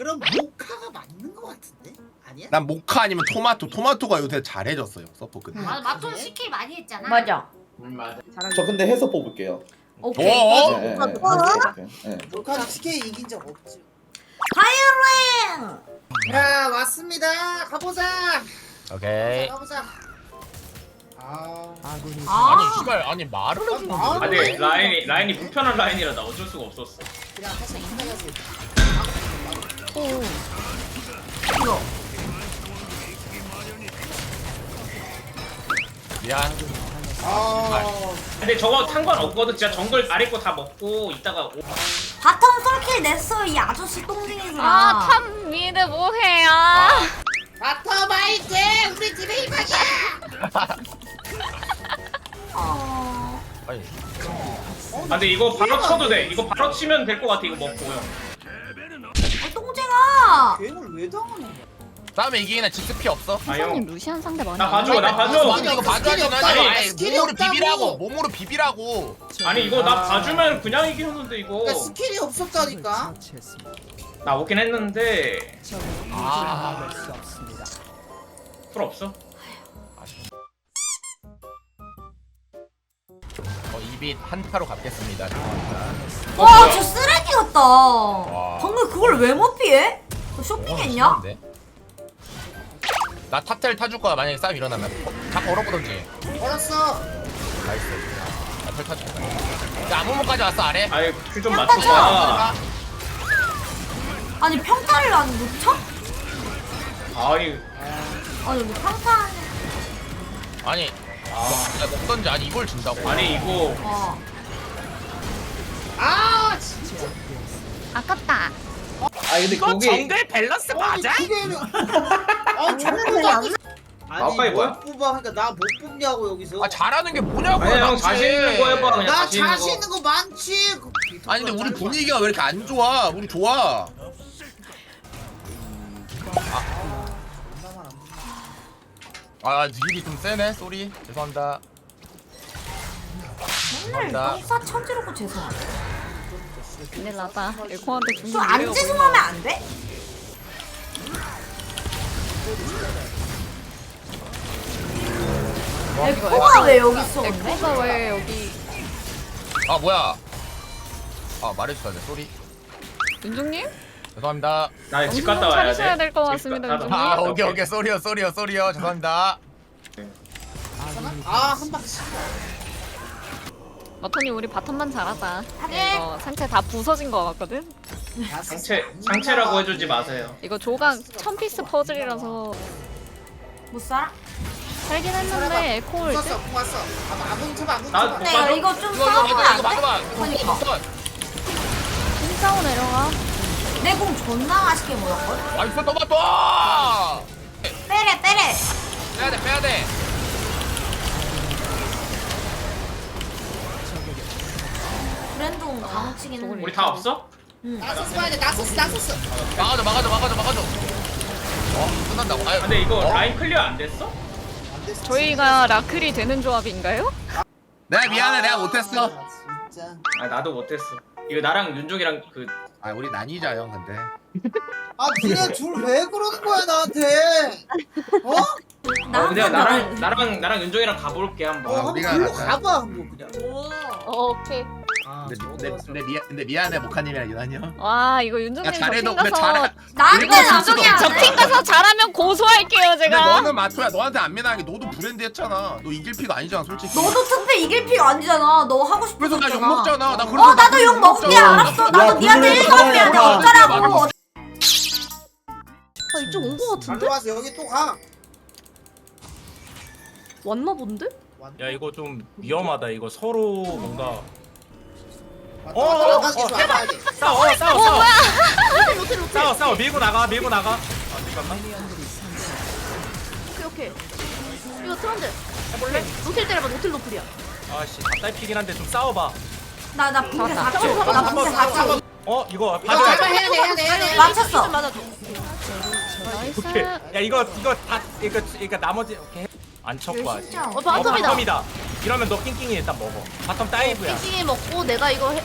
그럼 모카가 맞는 거 같은데? 아니야? 난 모카 아니면 토마토. 토마토가 요새 잘해졌어요. 서포 근데. 맞아 마토는 CK 많이 했잖아. 맞아. 음 맞아. 저 근데 해서 뽑을게요. 오케이. 어? 네, 네, 네. 네. 모카 CK 이긴 적 없지. 파이어링. 자 왔습니다. 가보자. 오케이. 가보자. 아. 아. 아니 씨발 아니 말을 해주는 아, 아 근데 라인이 라인이 불편한 라인이라 나 어쩔 수가 없었어. 그냥 살짝 인사해 서. 이거. 미안. 아. 근데 저거 상관없거든. 진짜 정글 아래 거 다 먹고 이따가 오- 바텀 솔킬 냈어 이 아저씨 똥쟁이들아. 아, 탑 미드 뭐해요? 바터 마이크 우리 팀의 희망이야. 어. 아니 아 근데 이거 바로 쳐도 돼. 이거 바로 치면 될 것 같아. 이거 먹고 형. 어, 똥쟁아. 괜을 왜 당하는 거야? 다음에 이기기는 직스피 없어. 아 선생님 형. 루시안 상대 많이 나 안 봐줘. 나. 봐줘. 아니 이거 봐줘야 스킬이 되나? 없다고. 아니 스킬이 몸으로 없다고. 비비라고. 몸으로 비비라고. 아니 이거 나 봐주면 그냥 이기는데 이거. 그러니까 스킬이 없었다니까. 나 오긴 했는데 아. 풀 없어. 어 이빛 한타로 갚겠습니다. 죄송합니다. 와, 저 쓰레기 같다. 방금 그걸 왜 못 피해? 너 쇼핑했냐? 어, 싫은데? 나 탑텔 타줄 거야 만약에 싸움 일어나면 어, 다 걸어보던지 걸었어. 나이스 나텔 타줄 거야 야 아무모까지 왔어 아래 아이 큐좀 맞춰봐. 아니 평타를 안 놓쳐? 아이 아니 뭐 평타 아니 야 먹던지 아니 이걸 준다고 아니 이거 어. 근데 그게 밸런스 아니 그게 아 정말 아니 아빠이 뭐야? 못 뽑아 그러니까 나 못 뽑냐고 여기서. 아 잘하는 게 뭐냐고 아니 형 자신 있는 거 해봐 그냥 나 자신 있는 자신 거. 있는 거 많지. 그 아니 근데 우리 분위기가 왜 이렇게 안 좋아? 우리 좋아. 아 딜이 좀 세네 쏘리 죄송합니다 맨날 감사합니다. 똥싸 천지르고 죄송하다. 큰일 났다. 에코한테 죽는 저안 미래가 죄송하면 안 돼? 에코가 왜 여기 있어. 근데? 에코가 왜 여기 아 뭐야 아 말해줬어야 돼 쏘리 윤종님? 죄송합니다 나집 정신 갔다 좀 와야 돼. 차리셔야 될것 집 같습니다, 갔다 요즘. 와. 아 오케이 오케이 쏘리요 쏘리요 쏘리요 죄송합니다 아한 방씩. 마토니 우리 바텀만 잘하자. 하긴. 이거 상체 다 부서진 것 같거든. 상체 상체라고 해주지 마세요. 이거 조각 천 피스 퍼즐이라서 못 살아? 살긴 했는데 에코 올 때. 왔어 왔어. 아 쳐봐 아무 나- 쳐봐. 맞아. 이거 좀 이거 이거 싸우면 맞아 안 이거 돼? 그러니까. 힘싸고 내려가. 내공 존나 맛있게 먹었거든? 나이스 토마토 저걸 했는데 우리 다 없어? 나서스 봐야 돼. 나서스 나서스. 막아줘 막아줘 막아줘 막아줘 어 끝난다고 아유 근데 이거 어? 라인 클리어 안 됐어? 저희가 라클이 되는 조합인가요? 내가 미안해 내가 못했어. 아, 진짜. 아 나도 못했어. 이거 나랑 윤종이랑 그 아 우리 나뉘자 형 근데. 아 니네 둘 왜 그러는 거야 나한테? 어? 어, 근데 나랑 나랑 나랑 윤종이랑 가볼게 어 한번. 한번 우리가 글로 가자. 가봐 한번 그냥. 어, 오케이. 아 근데, 근데, 근데, 근데 미안해 모카님이랑 유난히 형. 와 이거 윤종님 야 잘해 너 저팀 근데 가서 잘해. 나한테 나중에 있어. 안 돼? 저팀 가서 잘하면 고소할게요 근데 제가. 너는 마토야 너한테 안 미안한 게 너도 브랜드 했잖아. 너 이길 피가 아니잖아 솔직히. 너도 특패 이길 피가 아니잖아 너 하고 싶어 그래서 나욕 먹잖아. 나 그래서 어나 나도 그래서 욕 먹을게 먹잖아. 알았어 나도 야, 니한테 그래, 1점 그래, 해야 돼 그래. 어쩌라고 아 이쪽 온거잘 같은데? 와서 여기 또 가. 왔나 본데? 야 이거 좀 위험하다 이거 서로 뭔가 어, 어, 계속 와봐야 돼. 싸워 어, 싸워 싸워. 싸워 싸워. 밀고 나가 밀고 나가. 아 잠깐만 오케이 오케이. 이거 트런드. 해볼래? 노틸 때려봐 노틸 노플이야. 아씨 답답히긴 한데 좀 싸워봐. 나나 붕대 잡았다. 4초 나 붕대 4초 어 이거 이거 봐줘 해야 돼 해야 돼 해야 돼. 맞췄어. 오케이. 야 이거 이거 다 이거 이거 나머지 오케이. 안 쳤봐. 진짜 어어 바텀 이러면 너 낑낑이 일단 먹어. 바텀 다이브야. 띵띵이 먹고 내가 이거 해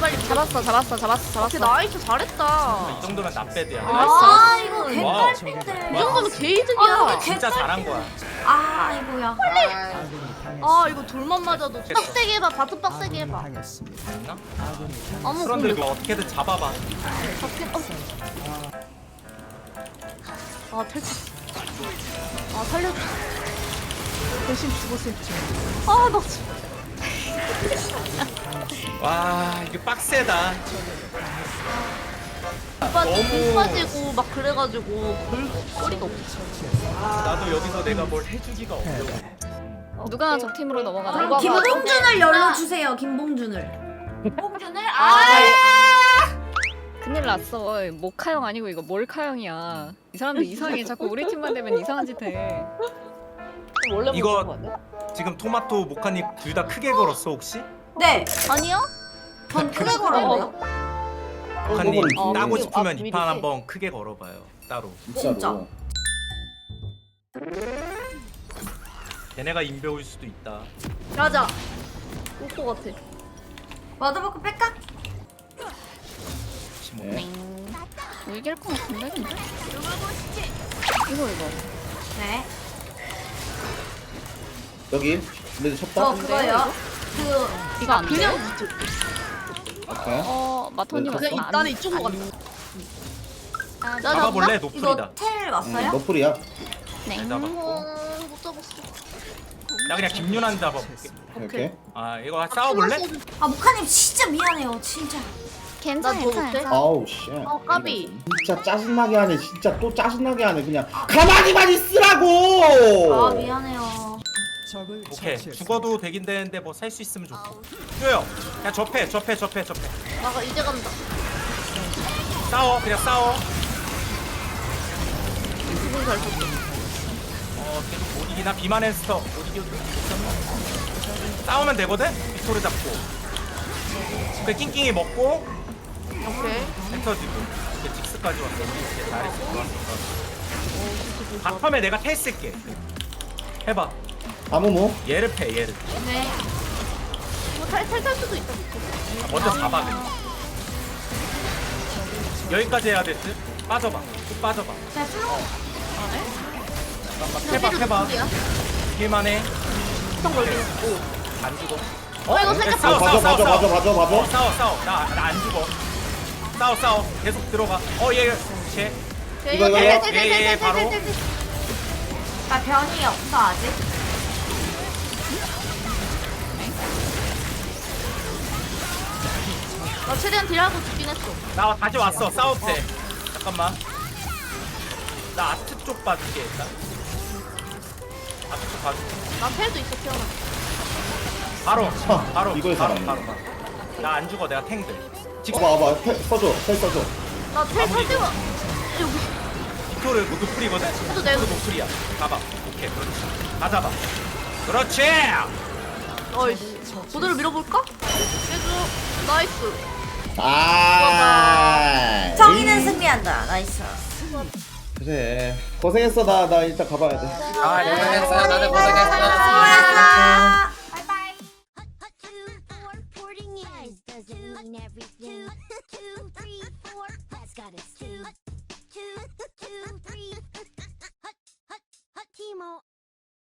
빨리 잡았어 잡았어 잡았어 오케이 잡았어. 나이스 잘했다. 이 정도면 나빼드야. 아 이거 와우. 개딸핀데. 이 정도면 아, 개이득이야. 진짜 잘한 거야. 아 이거야. 아 이거 돌만 맞아도 빡세게 해봐 바트 빡세게 해봐. 아무 그런데 근데 이거 어떻게든 잡아봐. 잡긴 어. 아 탈출. 아 살려줘 대신 죽었을 아나 와 이게 빡세다 오빠 너무- 공 빠지고 막 그래가지고 볼 거리가 없어 나도 여기서 내가 뭘 해주기가 어려워 누가 적 팀으로 넘어가나? 그럼 김봉준을 열어주세요. 김봉준을. 김봉준을 아, 아 큰일 났어. 모카형 아니고 이거 몰카형이야. 이 사람들 이상해. 자꾸 우리 팀만 되면 이상한 짓 해. 원래 이거 지금 토마토 모카님 둘 다 크게 걸었어 혹시? 네. 아니요 전 크게 걸어요. 어, 모카님 그건 따고. 싶으면 아, 이판 비밀이지. 한번 크게 걸어봐요 따로 진짜로. 얘네가 인배울 수도 있다 맞아 올것 같아 와드버크 뺄까? 네. 뭐 이길 것 같은데? 근데? 이거 이거. 네. 여기 레드 쳤다. 저 그거요. 그 이거 안 돼? 그냥 오케이. 어 마토님 네, 그냥 안- 나는 이쪽으로 나 잡아볼래 이거 노플이다 텔 응, 왔어요? 너플이야. 네. 잡았고 못 잡았어 나 그냥 김윤환 잡아볼게 오케이. 아 이거 싸워볼래? 아 모카님 진짜 미안해요. 진짜. 괜찮아 나도 괜찮아. 못해? 괜찮아. 아우 씨. 어, 까비. 진짜 짜증나게 하네. 진짜 또 짜증나게 하네. 그냥 가만히만 있으라고. 아 미안해요. 오케이. 죽어도 되긴 되는데 뭐 살 수 있으면 좋고. 뛰어요. 그냥 접해 접해 접해 접해. 나가 이제 간다. 싸워 그냥 싸워. 기분 잘 썼어. 어 계속 못 이기나? 비만했어 못 이겨도 싸우면 되거든? 빅토르 잡고. 그 낑낑이 먹고. 오케이. 센터 지고 이제 직스까지 왔어. 이제 잘했어. 좋았어. 바텀에 내가 텔 쓸게. 해봐 아무모. 얘를 패 얘를 네 이거 탈탈탈 수도 있다 아, 먼저 잡아 그냥 여기까지 해야 될 듯 빠져봐 쭉 빠져봐 자 슬로. 잠깐만 해봐 해봐 야 할만해 성 걸리네 안 죽어 어 이거 어, 살짝 싸워, 봐줘 싸워, 봐줘 싸워, 봐줘 봐줘 어 봐줘. 싸워 싸워 나나안 죽어 싸워 싸워 계속 들어가 어얘쟤 이거, 이거, 이거. 예, 예, 바로. 나 변이 없어 아직. 나 최대한 딜하고 죽긴 했어. 나 다시 왔어. 싸울 때 잠깐만. 나 아트 쪽 봐줄게 일단. 아트 쪽 봐줄게. 난 텔도 있어 태어나. 바로. 아, 바로 이걸 바로 살았네. 바로 나 안 죽어 내가 탱들. 직접 봐봐. 봐봐. 텔 써줘. 텔 써줘. 나텔 아무리. 탈 때가 여기 빅토르 그 노플이거든? 해도 돼, 돼. 노플이야. 가봐. 오케이 그렇지. 다 잡아 그렇지! 어이씨. 그대로 밀어볼까? 해줘. 나이스 아. 정의는 이- 승리한다. 나이스. 그래. 고생했어. 나 나 일단 가봐야 돼. 아, 고생했어요. 다들 고생했어요. 수고했어. Bye bye. Two, four, forty nine doesn't mean everything. Two, three, four, that's got us two.